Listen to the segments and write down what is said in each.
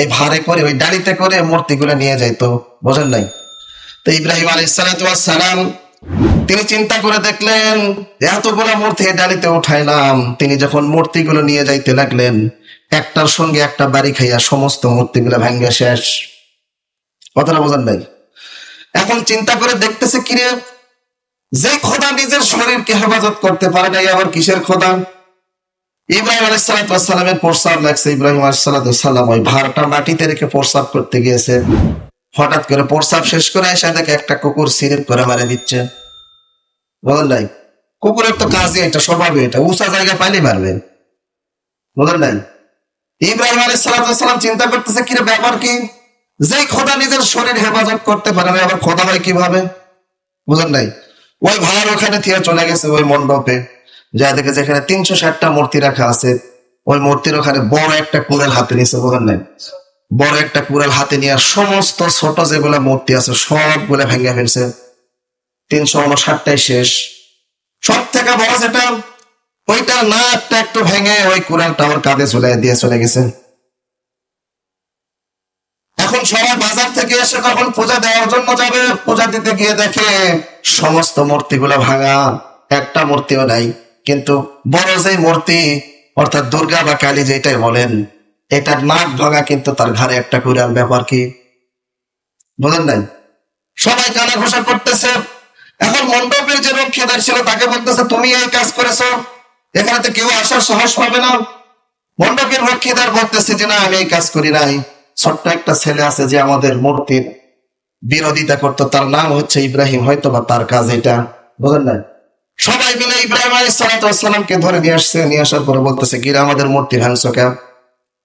এই ভারে করে, ওই ডালিতে করে মূর্তিগুলো নিয়ে যাইতো, বোঝেন নাই? তো ইব্রাহিম আলী সালাম, তিনি চিন্তা করে দেখলেন এতগুলো মূর্তি ডালিতে উঠাইলাম তিনি যখন মূর্তিগুলো নিয়ে যাইতে লাগলেন, একটার সঙ্গে একটা বাড়ি খাইয়া সমস্ত মূর্তি মূর্তিগুলো ভাঙ্গে শেষ। কথাটা বোঝেন নাই? এখন চিন্তা করে দেখতেছে কিরে, যে খোদা নিজের শরীরকে হেফাজত করতে পারে নাই, আবার কিসের খোদা? ইব্রাহিম আলাইসালামের প্রস্তাব লাগছে, ইব্রাহিম আলাইসালাম ওই ভারটা মাটিতে রেখে প্রস্তাব করতে গিয়েছে। হঠাৎ করে প্রস্তাব শেষ করে এসে দেখে একটা কুকুর সিরিপ করে মারে দিচ্ছে। বলেন নাই কুকুরের তো কাজই এটা স্বভাবই এটা উঁচা জায়গা পাইলে মারবে। বলেন নাই ইব্রাহিম আলাইসালাম চিন্তা করতেছে, কিরে, ব্যাপার কি? যে খোদা নিজের শরীর হেফাজত করতে পারে না, আবার খোদা হয় কীভাবে? বুঝলেন নাই ওই ভাইয়ের ওখানে থেকে চলে গেছে, ওই মণ্ডপে। যা দেখে যেখানে তিনশো ষাটটা মূর্তি রাখা আছে। ওই মূর্তির ওখানে বড় একটা কুড়াল হাতে নিয়েছে বুঝলেন নাই? বড় একটা কুড়াল হাতে নিয়ে সমস্ত ছোট যেগুলো মূর্তি আছে সবগুলো ভেঙে ফেলছে। তিনশো উনষাটটাই শেষ। সব থেকে বড় যেটা, ওইটা না একটা একটু ভেঙে ওই কুড়ালটা আমার কাঁধে চলে দিয়ে চলে গেছে। এখন সবাই বাজার থেকে এসে যখন পূজা দেওয়ার জন্য যাবে? পূজা দিতে গিয়ে দেখে সমস্ত মূর্তিগুলো ভাঙা, একটা মূর্তিও নাই। কিন্তু বড় যে মূর্তি, অর্থাৎ দুর্গা বা কালী যেটাই বলেন, এটার নাক ভাঙা কিন্তু তার ঘাড়ে একটা কুড়াল, ব্যাপার কি? বলেন নাই? সবাই কানা ঘোষা করতেছে, এখন মণ্ডপের যে রক্ষীদার ছিল তাকে বলতেছে, তুমি এই কাজ করেছ এখানে তো কেউ আসার সাহস পাবে না? মণ্ডপের রক্ষীদার বলতেছে যে, না, আমি এই কাজ করি নাই। ছোট্ট একটা ছেলে আছে যে আমাদের মূর্তির বিরোধিতা করতো, তার নাম হচ্ছে ইব্রাহিম হয়তো বা তার কাজ এটা। বুঝলেন না সবাই মিলে ইব্রাহিম আলী সালাতামকে ধরে নিয়ে আসছে, নিয়ে আসার পরে বলতেছে, গিরা আমাদের মূর্তি ভাঙছো কেন?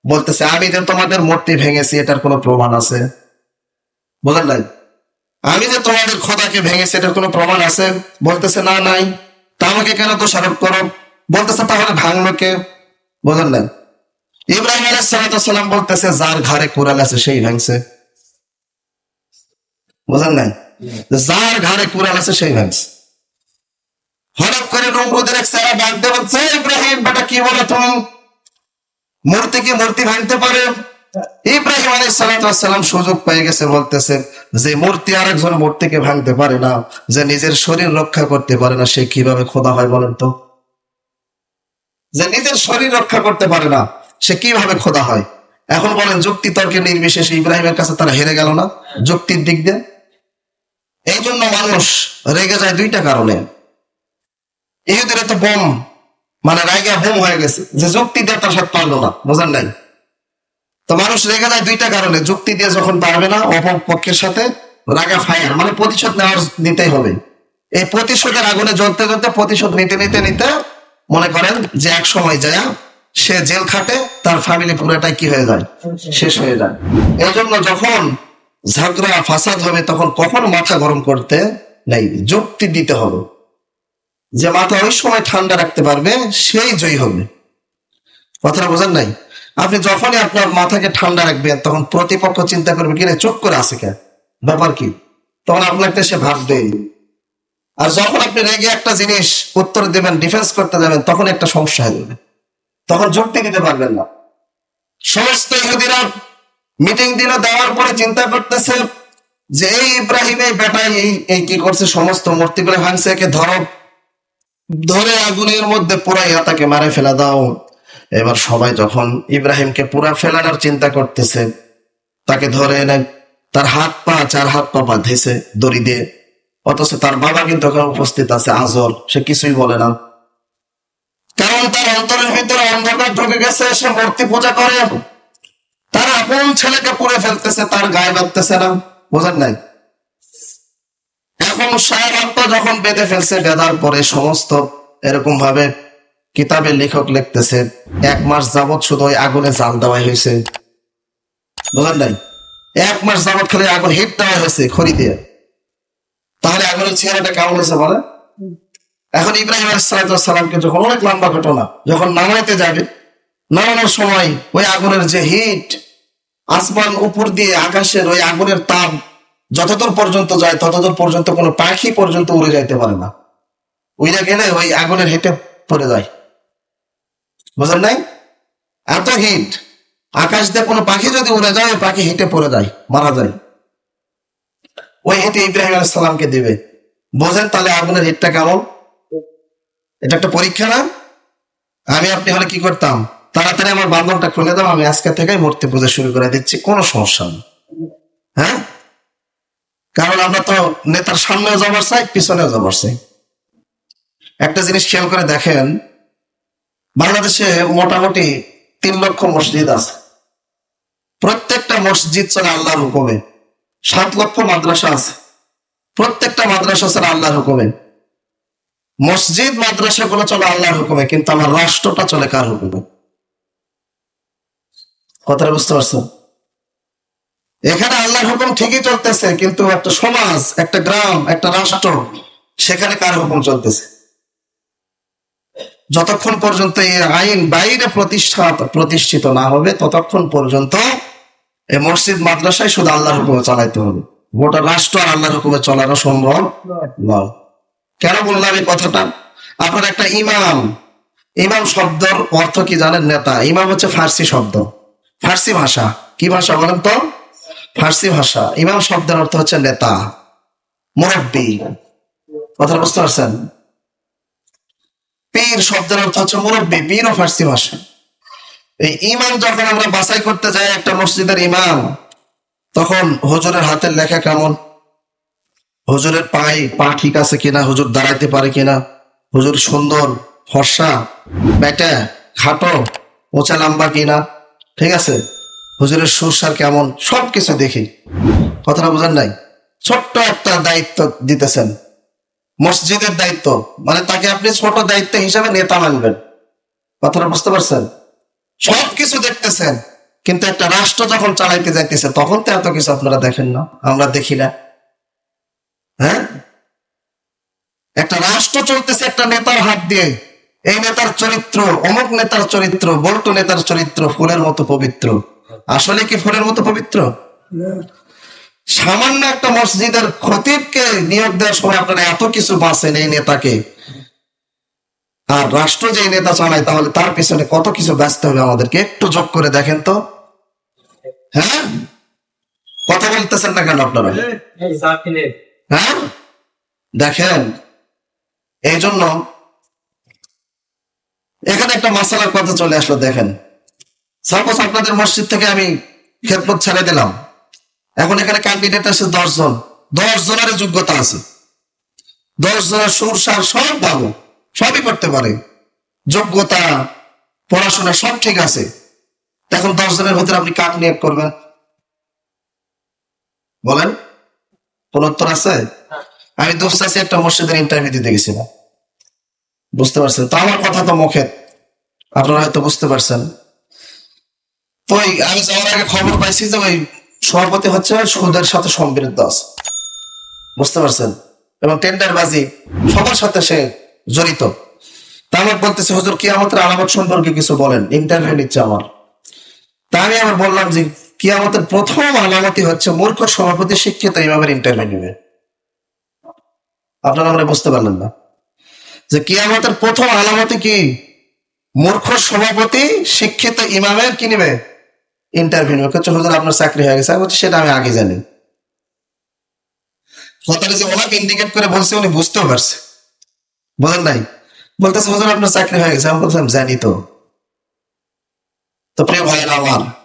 বলতেছে, আমি যে তোমাদের মূর্তি ভেঙেছি, এটার কোনো প্রমাণ আছে? বুঝলেন নাই। আমি যে তোমাদের খোদাকে ভেঙেছি, এটার কোনো প্রমাণ আছে? বলতেছে, না, নাই। তা আমাকে কেন দোষারোপ করো? বলতেছে, তাহলে ভাঙলো কে? বুঝলেন নাই। ইব্রাহিম আলাইসালাম বলতেছে, যার ঘরে কুড়াল আছে, সেই ভাঙছে। বুঝলেন নাই। যার ঘরে কুড়াল আছে, সেই ভাঙছে। হঠাৎ করে নমরুদের এক সারা ভাঙতে বলছে, ইব্রাহিম, বেটা, কি বলে তুমি? মূর্তি কি মূর্তি ভাঙতে পারে? ইব্রাহিম আলাইসালাম সুযোগ পেয়ে গেছে, বলতেছে, যে মূর্তি আরেকজন মূর্তিকে ভাঙতে পারে না, যে নিজের শরীর রক্ষা করতে পারে না, সে কীভাবে খোদা হয় বলেন তো? যে নিজের শরীর রক্ষা করতে পারে না, সে কীভাবে খোদা হয়? এখন বলেন যুক্তি তর্কে নির্বিশেষে ইব্রাহিমের কাছে তারা হেরে গেল না, যুক্তির দিক দিয়ে? এই জন্য মানুষ রেগে যায় দুইটা কারণে। ইহুদের তো বোম মানে রায়গা বোম হয়ে গেছে, যে যুক্তি দিয়ে তার সাথে পারল না, বোঝেন নাই? তো মানুষ রেগে যায় দুইটা কারণে, যুক্তি দিয়ে যখন পারবে না, অপর পক্ষের সাথে রাগা ফায়ার মানে প্রতিশোধ নেওয়ার নিতেই হবে। এই প্রতিশোধের আগুনে জ্বলতে জ্বলতে প্রতিশোধ নিতে নিতে নিতে মনে করেন যে এক সময় যায়, সে জেল খাটে, তার ফ্যামিলি পুরোটাই কি হয়ে যায়? শেষ হয়ে যায়। এই জন্য যখন ঝগড়া ফাসাদ হবে, তখন কখন মাথা গরম করতে নেই, যুক্তি দিতে হবে। যে মাথা ওই সময় ঠান্ডা রাখতে পারবে, সেই জয়ী হবে। কথাটা বোঝেন নাই? আপনি যখনই আপনার মাথাকে ঠান্ডা রাখবেন, তখন প্রতিপক্ষ চিন্তা করবে, কিরে, চুপ করে আসে কে? ব্যাপার কি? তখন আপনাকে সে ভাববে আর যখন আপনি রেগে একটা জিনিস উত্তর দেবেন ডিফেন্স করতে যাবেন, তখন একটা সমস্যা হয়ে যাবে। তখন যুক্তি দিতে পারবেন না। সমস্ত ইহুদিরা মিটিং দিল, দেওয়ার পরে চিন্তা করতেছে যে, এই ইব্রাহিম, এই বেটাই, এই এই কি করছে? সমস্ত মূর্তিগুলো ভাঙছে, একে ধরো। ধরে আগুনের মধ্যে পুরাইয়া তাকে মারে ফেলা দাও। এবার সবাই যখন ইব্রাহিমকে পুরা ফেলানোর চিন্তা করতেছে, তাকে ধরে এনে তার হাত পা, চার হাত পা বাঁধেছে দড়ি দিয়ে। অথচ তার বাবা কিন্তু ওখানে উপস্থিত আছে, আজল। সে কিছুই বলে না। কারণ তার অন্তরের ভিতরে অন্ধকার ঢুকে গেছে, সে মূর্তি পূজা করে। তার আপন ছেলেকে পুড়ে ফেলতেছে, তার গায়ে বাঁধতেছে না। বোঝেন নাই? সাহেব আত্মা যখন বেঁধে ফেলছে, বেঁধার পরে সমস্ত এরকম ভাবে কিতাবের লেখক লিখতেছে, এক মাস যাবৎ শুধু ওই আগুনে জাল দেওয়া হয়েছে। বুঝলেন নাই? এক মাস যাবৎ খালি আগুন হিট দেওয়া হয়েছে খড়ি দিয়ে। তাহলে আগুনের চেহারাটা কেমন হয়েছে বলে এখন ইব্রাহিম সালামকে যখন অনেক লম্বা ঘটনা, যখন নামাইতে যাবে, নামানোর সময় ওই আগুনের যে হিট, আসমান উপর দিয়ে আকাশের ওই আগুনের তাপ যতদূর পর্যন্ত যায়, ততদূর পর্যন্ত কোনো পাখি পর্যন্ত উড়ে যাইতে পারে না। উইরা গেলে ওই আগুনের হিটে পড়ে যায়। বুঝলেন নাই? এত হিট। আকাশ দিয়ে কোনো পাখি যদি উড়ে যায় পাখি হেঁটে পড়ে যায়, মারা যায়। ওই হেঁটে ইব্রাহিম আলাইসালামকে দিবে। বোঝেন তাহলে আগুনের হিটটা কেমন? এটা একটা পরীক্ষা না? আমি, আপনি হলে কি করতাম? তাড়াতাড়ি আমার বান্ধবটা খুলে দাও, আমি আজকে থেকে মূর্তি পূজা শুরু করে দিচ্ছি, কোনো সমস্যা নেই। হ্যাঁ? কারণ আমরা তো নেতার সামনেও যাবার চাই, পিছনেও যাবার চাই। একটা জিনিস খেয়াল করে দেখেন, বাংলাদেশে মোটামুটি তিন লক্ষ মসজিদ আছে। প্রত্যেকটা মসজিদ চলে আল্লাহর হুকুমে সাত লক্ষ মাদ্রাসা আছে। প্রত্যেকটা মাদ্রাসা চলে আল্লাহর হুকুমে। মসজিদ মাদ্রাসা গুলো চলে আল্লাহর হুকুমে, কিন্তু আমার রাষ্ট্রটা চলে কার হুকুমে? কথাটা বুঝতে পারছ এখানে আল্লাহ হুকুম ঠিকই চলতেছে, কিন্তু একটা সমাজ, একটা গ্রাম, একটা রাষ্ট্র, সেখানে কার হুকুম চলতেছে? যতক্ষণ পর্যন্ত এই আইন বাইরে প্রতিষ্ঠা প্রতিষ্ঠিত না হবে, ততক্ষণ পর্যন্ত এই মসজিদ, মাদ্রাসায় শুধু আল্লাহর হুকুমে চালাইতে হবে। গোটা রাষ্ট্র আর আল্লাহর হুকুমে চলানো সম্ভব নয়। কেন বললাম এই কথাটা? আপনার একটা ইমাম ইমাম শব্দের অর্থ কি জানেন নেতা? ইমাম হচ্ছে ফার্সি শব্দ। ফার্সি ভাষা। কি ভাষা বলেন তো? ফার্সি ভাষা। ইমাম শব্দের অর্থ হচ্ছে নেতা, মুরব্বী। কথা বুঝতে পারছেন? পীর শব্দের অর্থ হচ্ছে মুরব্বী, পীর ও ফার্সি ভাষা। এই ইমাম যখন আমরা বাছাই করতে যাই একটা মসজিদের ইমাম, তখন হুজুরের হাতের লেখা কেমন? হুজুরের পায়ে পা ঠিক আছে কিনা, হুজুর দাঁড়াইতে পারে কিনা? হুজুর সুন্দর, ফর্সা বেটা খাটো উঁচা লম্বা কিনা? ঠিক আছে? হুজুরের সুরসার কেমন? সব কিছু দেখি। কথাটা বোঝেন নাই? ছোট্ট একটা দায়িত্ব দিতেছেন। মসজিদের দায়িত্ব। মানে তাকে আপনি ছোট দায়িত্ব হিসাবে নেতা মানবেন। কথাটা বুঝতে পারছেন? সব কিছু দেখতেছেন। কিন্তু একটা রাষ্ট্র যখন চালাইতে যাইতেছে, তখন তো এত কিছু আপনারা দেখেন না, আমরা দেখি না। হ্যাঁ? একটা রাষ্ট্র চলতেছে একটা নেতার হাত দিয়ে। এই নেতার চরিত্র, অমুক নেতার চরিত্র, বল্টু নেতার চরিত্র, ফুলের মতো পবিত্র। আসলে কি ফুলের মতো পবিত্র? সামান্য একটা মসজিদের খতিবকে নিয়োগ দেওয়ার সময় আপনারা এত কিছু বাঁচেন এই নেতাকে। আর রাষ্ট্র যে নেতা চালায় তাহলে তার পিছনে কত কিছু ব্যস্ত হবে আমাদেরকে একটু যোগ করে দেখেন তো। হ্যাঁ? কথা বলতেছেন না কেন আপনারা? হ্যাঁ? দেখেন এই জন্য এখানে একটা মাসালার কথা চলে আসলো দেখেন। সাপোজ আপনাদের মসজিদ থেকে আমি খেদমত ছেড়ে দিলাম। এখন এখানে ক্যান্ডিডেট আছে দশ জন। দশ জনের যোগ্যতা আছে। দশ জনের সুর সার সব ভালো সবই করতে পারে। যোগ্যতা পড়াশোনা সব ঠিক আছে। এখন দশ জনের ভিতরে আপনি কাক নিয়োগ করবেন? বলেন কোন উত্তর আছে? আমি দোষ দোস্তাসি একটা মসজিদের ইন্টারভিউ দিতে গেছিলাম। বুঝতে পারছেন? তো আমার কথা তো মুখে আপনারা হয়তো বুঝতে পারছেন। ওই আমি যাওয়ার আগে খবর পাইছি যে ওই সভাপতি হচ্ছে সুদের সাথে সম্পৃক্ত আছে। বুঝতে পারছেন? এবং টেন্ডার বাজি সবার সাথে সে জড়িত। তা আমার বলতেছে, হুজুর কি আমাদের আলামত সম্পর্কে কিছু বলেন ইন্টারভিউ নিচ্ছে আমার। তা আমি আবার বললাম যে কি আমাদের প্রথম আলামতি হচ্ছে মূর্খ, সভাপতি, শিক্ষিত ইমামের ইন্টারভিউ নেবে। আপনারা আমরা বুঝতে পারলেন না। যে কি আমাদের প্রথম আলামতি কি মূর্খ, সভাপতি, শিক্ষিত ইমামের কি নেবে? ইন্টারভিউ হুজুর আপনার চাকরি হয়ে গেছে। বলছি, সেটা আমি আগে জানি। যে ওনাকে ইন্ডিকেট করে বলছে উনি বুঝতেও পারছে। বলেন নাই? বলতেছে হুজুর আপনার চাকরি হয়ে গেছে। আমি বলছিলাম জানি তো। তো প্রিয় আমার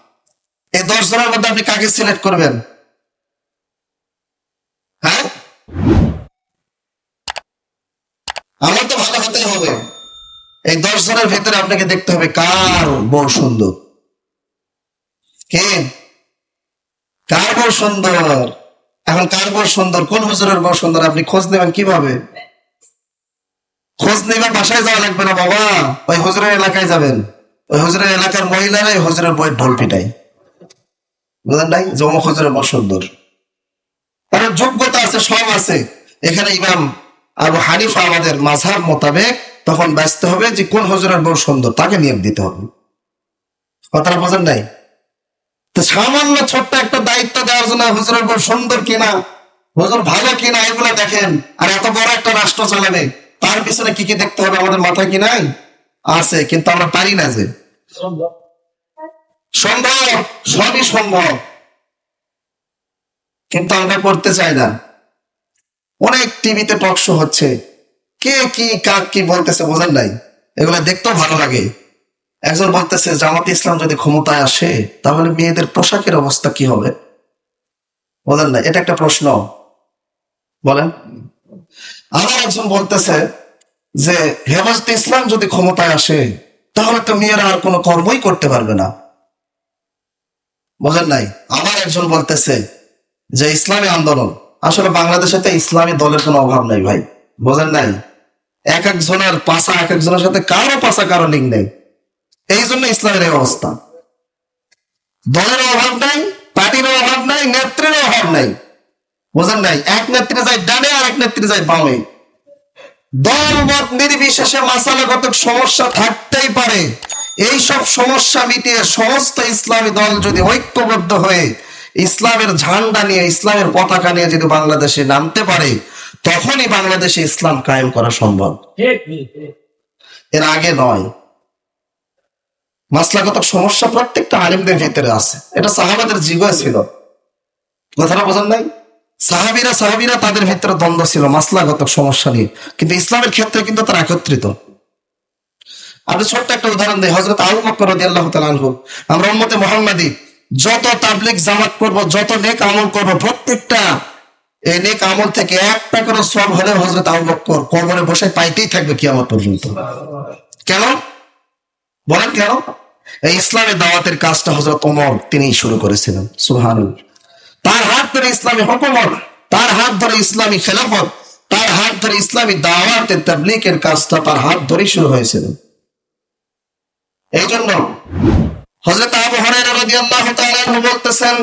এই দশ জনের মধ্যে আপনি কাকে সিলেক্ট করবেন? হ্যাঁ? আমার তো ভালো হতে হবে। এই দশ জনের ভেতরে আপনাকে দেখতে হবে কার বড় সুন্দর। কে? কার বউ সুন্দর। এখন কার বউ সুন্দর, কোন হুজুরের বউ সুন্দর? আপনি খোঁজ নেবেন কীভাবে? খোঁজ নেবেন, বাসায় যাওয়া লাগবে না বাবা। ওই হুজুরের এলাকায় যাবেন। ওই হুজুরের এলাকার মহিলারা ওই হুজুরের বইয়ের ঢোল পিটাই বুঝলেন নাই? জমা হুজুরের বউ সুন্দর। কারণ যোগ্যতা আছে, সব আছে। এখানে ইমাম আবু হানিফা আমাদের মাঝহাব মোতাবেক তখন ব্যস্ত হবে যে কোন হুজুরের বউ সুন্দর, তাকে নিয়োগ দিতে হবে। কথাটা বোঝেন নাই? তো সামান্য ছোট্ট একটা দায়িত্ব দেওয়ার জন্য হুজুরের বউ সুন্দর কিনা হুজুর ভালো কিনা এগুলো দেখেন। আর এত বড় একটা রাষ্ট্র চালাবে তার পিছনে কি কি দেখতে হবে আমাদের মাথায় কি নাই? আছে কিন্তু আমরা পারি না যে। সম্ভব সবই সম্ভব। কিন্তু আমরা করতে চাই না। অনেক টিভিতে টক শো হচ্ছে। কে কি কাক কি বলতেছে বোঝেন নাই। এগুলো দেখতেও ভালো লাগে। একজন বলতেছে জামাতে ইসলাম যদি ক্ষমতায় আসে, তাহলে মেয়েদের পোশাকের অবস্থা কি হবে? বলেন না, এটা একটা প্রশ্ন। বলেন। আবার একজন বলতেছে যে, হেফাজতে ইসলাম যদি ক্ষমতায় আসে, তাহলে তো মেয়েরা আর কোনো কর্মই করতে পারবে না। বোঝেন নাই। আবার একজন বলতেছে যে, ইসলামী আন্দোলন। আসলে বাংলাদেশে তো ইসলামী দলের কোনো অভাব নাই ভাই। বোঝেন নাই। এক একজনের পাশা এক একজনের সাথে কারও পাশা কারও লিঙ্ক নেই। এই জন্য ইসলামের এই অবস্থা। দলের অভাব নাই পার্টির অভাব নাই নেত্রীর অভাব নাই। বোঝেন নাই এক নেত্রী যায় ডানে আর এক নেত্রী যায় বামে। দল মত নির্বিশেষে মাসালাগত সমস্যা থাকতেই পারে। এই সব সমস্যা মিটিয়ে সমস্ত ইসলামী দল যদি ঐক্যবদ্ধ হয়ে ইসলামের ঝান্ডা নিয়ে ইসলামের পতাকা নিয়ে যদি বাংলাদেশে নামতে পারে তখনই বাংলাদেশে ইসলাম কায়েম করা সম্ভব। এর আগে নয়। মাসলাগত সমস্যা প্রত্যেকটা আলিমদের ভিতরে আছে। এটা সাহাবাদের জীবন ছিল। কথাটা বোঝেন নাই? সাহাবিরা সাহাবিরা তাদের ভিতরে দ্বন্দ্ব ছিল, মাসলাগত সমস্যা নিয়ে। কিন্তু ইসলামের ক্ষেত্রে কিন্তু তারা একত্রিত। আমি ছোট্ট একটা উদাহরণ দিই হজরত আবু বকর রাদিয়াল্লাহু তাআলা আনহু। আমরা উম্মতে মুহাম্মাদি, যত তাবলিগ জামাত করব, যত নেক আমল করব, প্রত্যেকটা এই নেক আমল থেকে একটা করে সব হলে হজরত আবু বকর কবরে বসে পাইতেই থাকবে কিয়ামত পর্যন্ত। কেন? বলেন কেন? এই ইসলামের দাওয়াতের কাজটা হজরত ওমর তিনি শুরু করেছিলেন সুহান তার হাত ধরে ইসলামী হকুমত, তার হাত ধরে ইসলামী খেলাফত, তার হাত ধরে ইসলামী দাওয়াতের তাবলিকের কাজটা তার হাত ধরেই শুরু হয়েছিল। এই জন্য হজরত আবু রাদিয়াল্লাহু তাআলা আনহু বলতেছেন,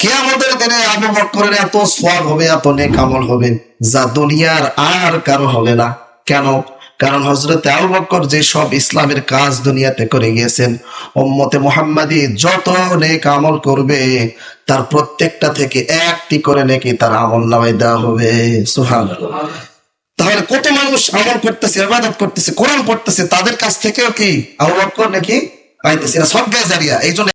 কিয়ামতের দিনে আবু বকরের এত সওয়াব হবে, এত নেক আমল হবে, যা দুনিয়ার আর কারও হবে না। কেন? কারণ হজরত আবু যে সব ইসলামের কাজ দুনিয়াতে করে গিয়েছেন, উম্মতে মুহাম্মাদি যত নেক আমল করবে, তার প্রত্যেকটা থেকে একটি করে নাকি তার আমল নামায় দেওয়া হবে। সুবহানাল্লাহ। তাহলে কত মানুষ আমল করতেছে, ইবাদত করতেছে, কোরআন পড়তেছে, তাদের কাছ থেকেও কি আবু নাকি পাইতেছে? এরা সব জারিয়া এই জন্য